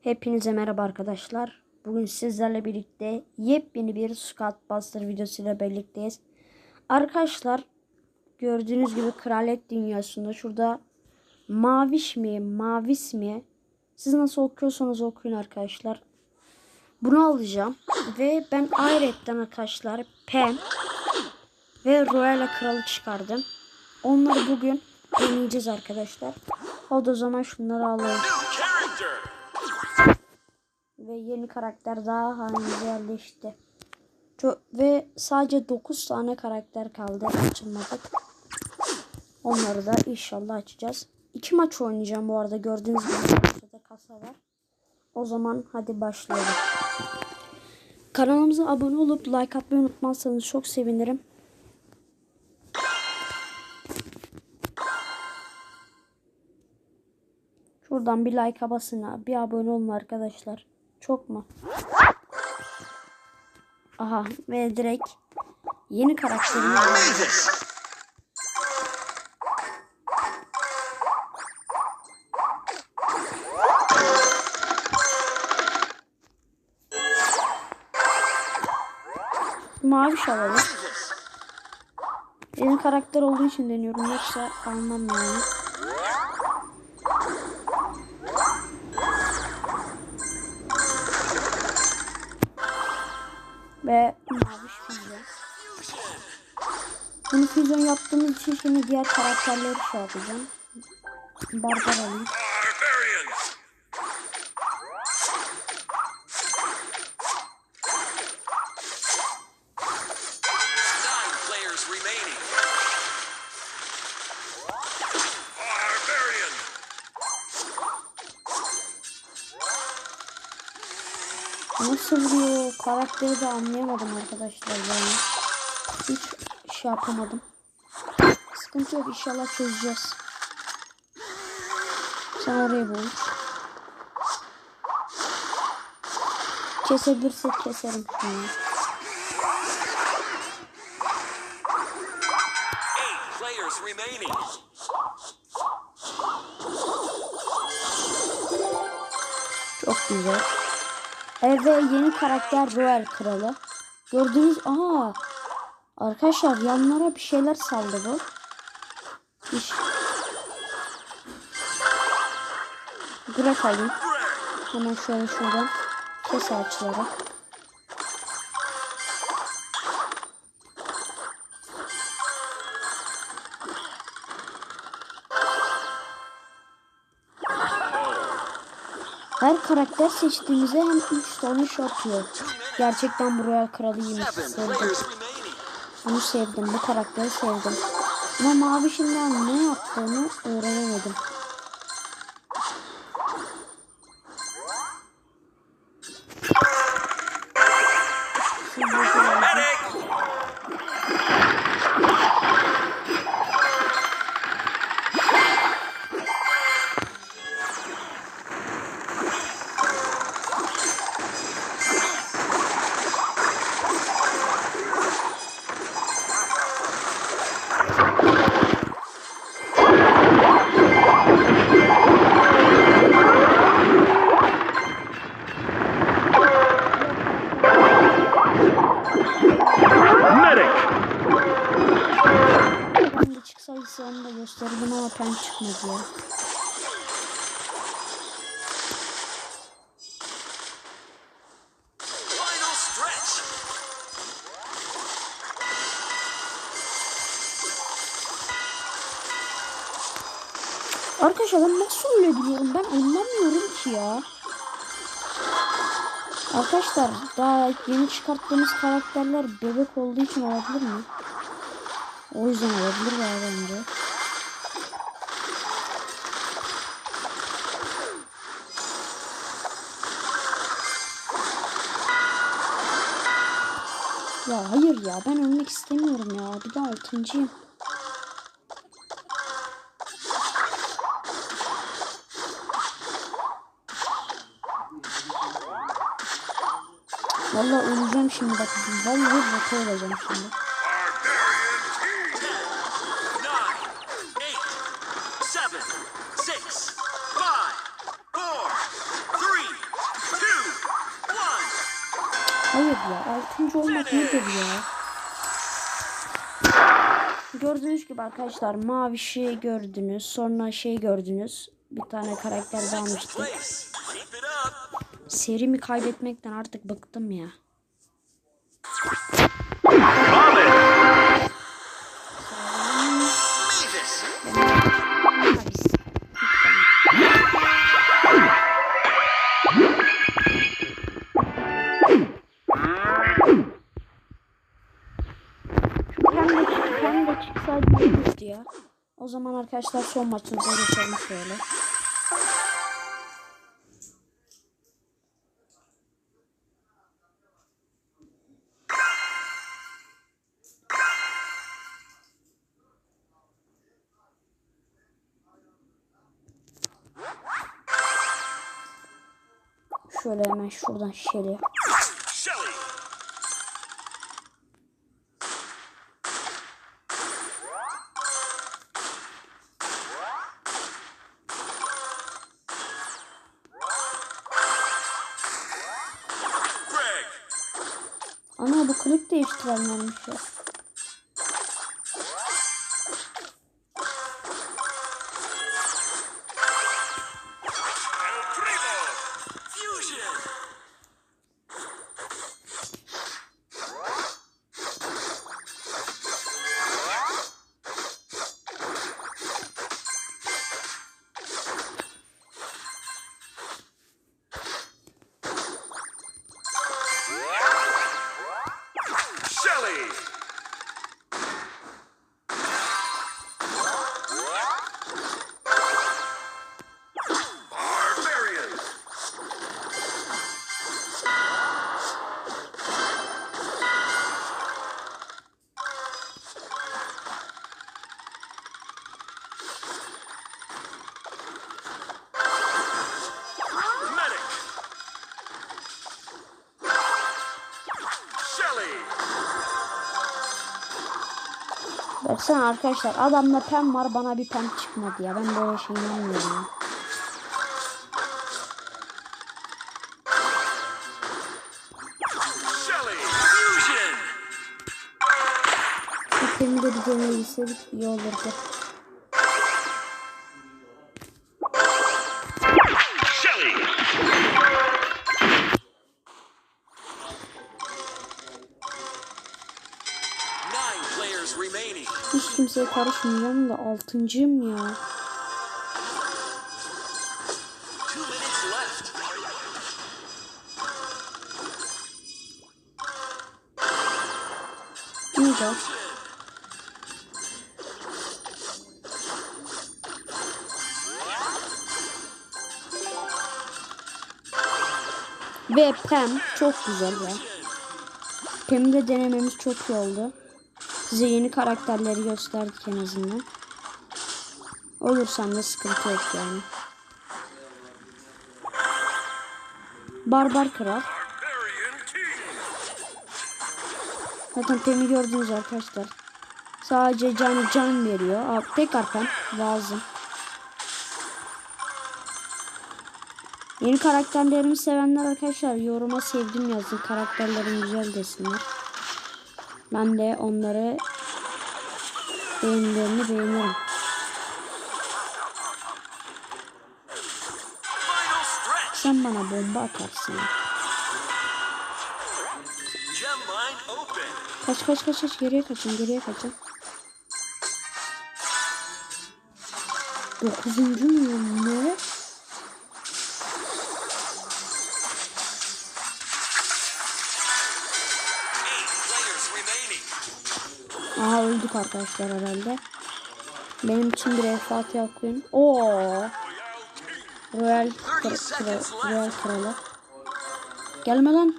Hepinize merhaba arkadaşlar. Bugün sizlerle birlikte yepyeni bir Scout Buster videosuyla birlikteyiz. Arkadaşlar gördüğünüz gibi kraliyet dünyasında şurada maviş mi mavis mi siz nasıl okuyorsanız okuyun arkadaşlar. Bunu alacağım ve ben ayrıca arkadaşlar Pem ve Royal Kralı çıkardım. Onları bugün deneyeceğiz arkadaşlar. O zaman şunları alalım. Ve yeni karakter daha halimize yerleşti. Çok, ve sadece 9 tane karakter kaldı açılmadık. Onları da inşallah açacağız. İki maç oynayacağım bu arada gördüğünüz gibi kasa var. O zaman hadi başlayalım. Kanalımıza abone olup like atmayı unutmazsanız çok sevinirim. Şuradan bir like'a basın. Bir abone olun arkadaşlar. Çok mu? Aha ve direkt yeni karakterimi aldım. Mavi alalım. Yeni karakter olduğu için deniyorum. Yoksa almam yani. Şimdi diğer karakterleri şey yapacağım. Barbar alayım. Nasıl? Karakteri de anlayamadım arkadaşlar yani. Hiç şey yapamadım. Sıkıntı yok inşallah çözeceğiz. Sen oraya bul. Kesebilirsek keserim remaining. Çok güzel. Evet ve yeni karakter Royal Kralı. Gördüğünüz aa arkadaşlar yanlara bir şeyler saldı bu. İş. Grek alayım. Hemen şöyle şuradan kes ağaçları. Her karakter seçtiğimizde hem 3 tane şey atıyor. Gerçekten bu Royal Kralı iyiymiş. Seven Sevdim. Onu sevdim. Bu karakteri sevdim. Ama Mavi şimdiden ne yaptığını öğrenemedim. Arkadaşlar ben nasıl ölebiliyorum ben anlamıyorum ki ya. Arkadaşlar daha yeni çıkarttığımız karakterler bebek olduğu için olabilir mi? O yüzden olabilir ya bence. Ya hayır ya ben ölmek istemiyorum ya. Bir de altıncıyım. Vallahi öleceğim şimdi bak. Vallahi bota öleceğim şimdi. Hayır ya altıncı olmak nedir ya? Gördüğünüz gibi arkadaşlar mavişi şey gördünüz sonra şey gördünüz bir tane karakter almıştık. Serimi kaybetmekten artık bıktım ya. Leave it. Hadi. Pembe çık, pembe çıksaydı ne olurdu ya? O zaman arkadaşlar son maçımıza geçelim şöyle. Şöyle hemen şuradan. Shelly. Ana bu klip değiştirenlermiş ya. Baksana arkadaşlar adamda pem var bana bir pem çıkmadı ya. Ben böyle şey inanmıyorum ya. Shelly. Fusion. Bu pemi de bir deneyebilseydik iyi olurdu. Kimseye karışmayacağım da altıncıyım ya. De. Ve Pem çok güzel ya. Pem'i de denememiz çok iyi oldu. Size yeni karakterleri gösterdik en azından. Olursam da sıkıntı yok yani. Barbar Kral. Zaten Pem'i gördünüz arkadaşlar. Sadece can can veriyor. Aa, tekrar Pem lazım. Yeni karakterlerimi sevenler arkadaşlar yoruma sevdim yazın. Karakterlerim güzel desinler. Ben de onları beğenilerini beğenirim. Sen bana bomba atarsın. Kaç kaç kaç kaç geriye kaçın geriye kaçın. Dokuzuncu muyum ne? Öldük arkadaşlar herhalde. Benim için bir el Fatiha okuyun. Oo. Royal, Royal kralı. Gelme lan.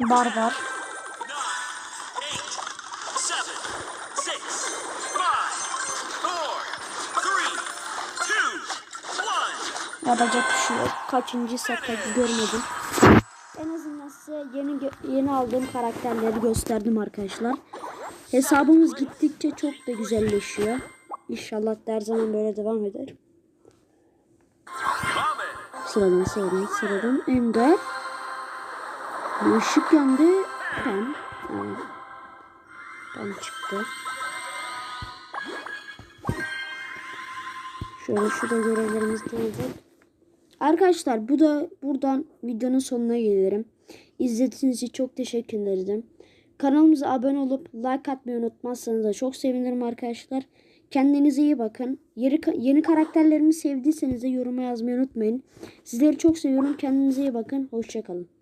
Barbar. Yapacak bir şey yok. Kaçıncı sette görmedim. En azından size yeni yeni aldığım karakterleri gösterdim arkadaşlar. Hesabımız gittikçe çok da güzelleşiyor. İnşallah her zaman böyle devam eder. Sıradan sıradan sıradan Ender. Işık yandı. Evet. Pem çıktı. Şöyle şurada görevlerimiz de olacak. Arkadaşlar bu da buradan videonun sonuna gelirim. İzlediğiniz için çok teşekkür ederim. Kanalımıza abone olup like atmayı unutmazsanız da çok sevinirim arkadaşlar. Kendinize iyi bakın. Yeni, yeni karakterlerimi sevdiyseniz de yoruma yazmayı unutmayın. Sizleri çok seviyorum. Kendinize iyi bakın. Hoşçakalın.